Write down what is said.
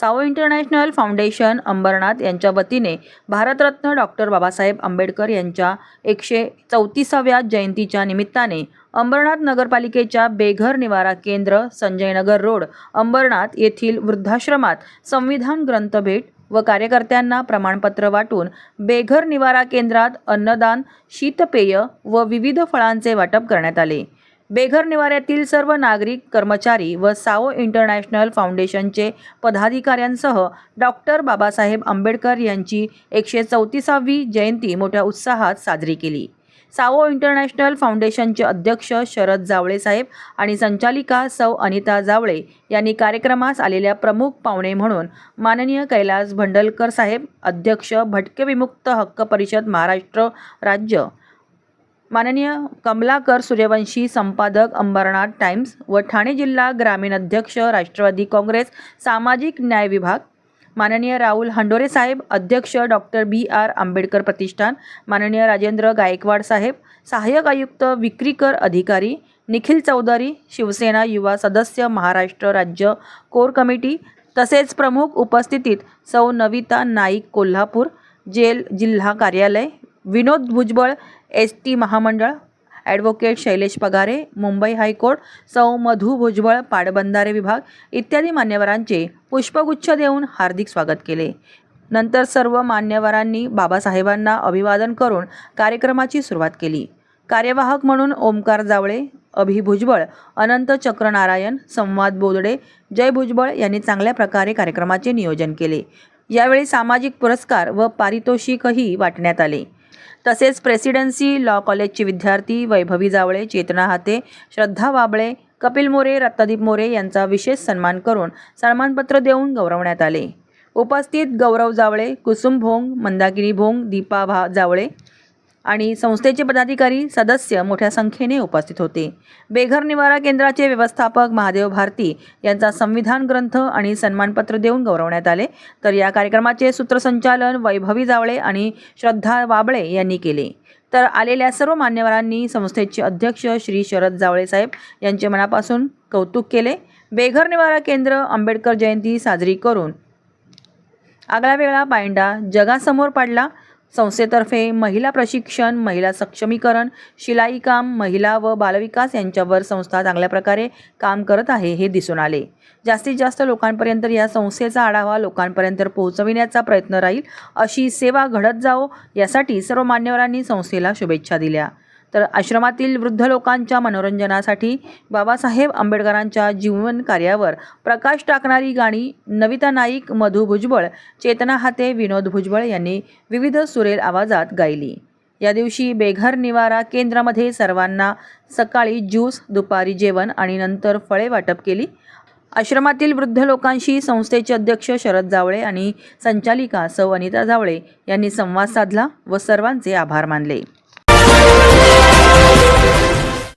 सावो international foundation Ambernath यांच्या वतीने भारतरत्न डॉक्टर बाबासाहेब आंबेडकर यांच्या एकशे चौतीसाव्या जयंतीच्या निमित्ताने अंबरनाथ नगरपालिकेच्या बेघर निवारा केंद्र संजयनगर रोड अंबरनाथ येथील वृद्धाश्रमात संविधान ग्रंथ भेट व कार्यकर्त्यांना प्रमाणपत्र वाटून बेघर निवारा केंद्रात अन्नदान शीतपेय व विविध फळांचे वाटप करण्यात आले. बेघर निवाऱ्यातील सर्व नागरिक कर्मचारी व सावो इंटरनॅशनल फाउंडेशनचे पदाधिकाऱ्यांसह डॉक्टर बाबासाहेब आंबेडकर यांची एकशे चौतीसावी जयंती मोठ्या उत्साहात साजरी केली. सावो इंटरनॅशनल फाउंडेशनचे अध्यक्ष शरद जावळे साहेब आणि संचालिका सौ अनिता जावळे यांनी कार्यक्रमास आलेल्या प्रमुख पाहुणे म्हणून माननीय कैलास भंडलकर साहेब अध्यक्ष भटके विमुक्त हक्क परिषद महाराष्ट्र राज्य माननीय कमलाकर सूर्यवंशी संपादक अंबरनाथ टाइम्स व ठाणे जिल्हा ग्रामीण अध्यक्ष राष्ट्रवादी काँग्रेस सामाजिक न्याय विभाग माननीय राहुल हंडोरे साहेब अध्यक्ष डॉक्टर बी आर आंबेडकर प्रतिष्ठान माननीय राजेंद्र गायकवाड साहेब सहाय्यक आयुक्त विक्रीकर अधिकारी निखिल चौधरी शिवसेना युवा सदस्य महाराष्ट्र राज्य कोर कमिटी तसेच प्रमुख उपस्थितीत सौ नविता नाईक कोल्हापूर जेल जिल्हा कार्यालय विनोद भुजबळ एस टी महामंडळ advocate Shailesh Pagare Mumbai high court सौ मधू भुजबळ पाटबंधारे विभाग इत्यादी मान्यवरांचे पुष्पगुच्छ देऊन हार्दिक स्वागत केले. नंतर सर्व मान्यवरांनी बाबासाहेबांना अभिवादन करून कार्यक्रमाची सुरुवात केली. कार्यवाहक म्हणून ओमकार जावळे अभि भुजबळ अनंत चक्रनारायण संवाद बोदडे जय भुजबळ यांनी चांगल्या प्रकारे कार्यक्रमाचे नियोजन केले. यावेळी सामाजिक पुरस्कार व पारितोषिकही वाटण्यात आले. तसेच प्रेसिडेन्सी लॉ कॉलेजचे विद्यार्थी वैभवी जावळे चेतना हाते श्रद्धा वाबळे कपिल मोरे रत्नदीप मोरे यांचा विशेष सन्मान करून सन्मानपत्र देऊन गौरवण्यात आले. उपस्थित गौरव जावळे कुसुम भोंग मंदाकिनी भोंग दीपा भा जावळे आणि संस्थेचे पदाधिकारी सदस्य मोठ्या संख्येने उपस्थित होते. बेघर निवारा केंद्राचे व्यवस्थापक महादेव भारती यांचा संविधान ग्रंथ आणि सन्मानपत्र देऊन गौरवण्यात आले. तर या कार्यक्रमाचे सूत्रसंचालन वैभवी जावळे आणि श्रद्धा वाबळे यांनी केले. तर आलेल्या सर्व मान्यवरांनी संस्थेचे अध्यक्ष श्री शरद जावळे साहेब यांचे मनापासून कौतुक केले. बेघर निवारा केंद्र आंबेडकर जयंती साजरी करून आगळा वेगळा पायंडा जगासमोर पाडला. संस्थेतर्फे महिला प्रशिक्षण महिला सक्षमीकरण शिलाई काम महिला व बालविकास यांच्यावर संस्था चांगल्या प्रकारे काम करत आहे हे दिसून आले. जास्तीत जास्त लोकांपर्यंत या संस्थेचा आढावा लोकांपर्यंत पोहोचविण्याचा प्रयत्न राहील अशी सेवा घडत जावो यासाठी सर्व मान्यवरांनी संस्थेला शुभेच्छा दिल्या. तर आश्रमातील वृद्ध लोकांच्या मनोरंजनासाठी बाबासाहेब आंबेडकरांच्या जीवन कार्यावर प्रकाश टाकणारी गाणी नविता नाईक मधू भुजबळ चेतना हाते विनोद भुजबळ यांनी विविध सुरेल आवाजात गायली. या दिवशी बेघर निवारा केंद्रामध्ये सर्वांना सकाळी ज्यूस दुपारी जेवण आणि नंतर फळे वाटप केली. आश्रमातील वृद्ध लोकांशी संस्थेचे अध्यक्ष शरद जावळे आणि संचालिका सौ अनिता जावळे यांनी संवाद साधला व सर्वांचे आभार मानले.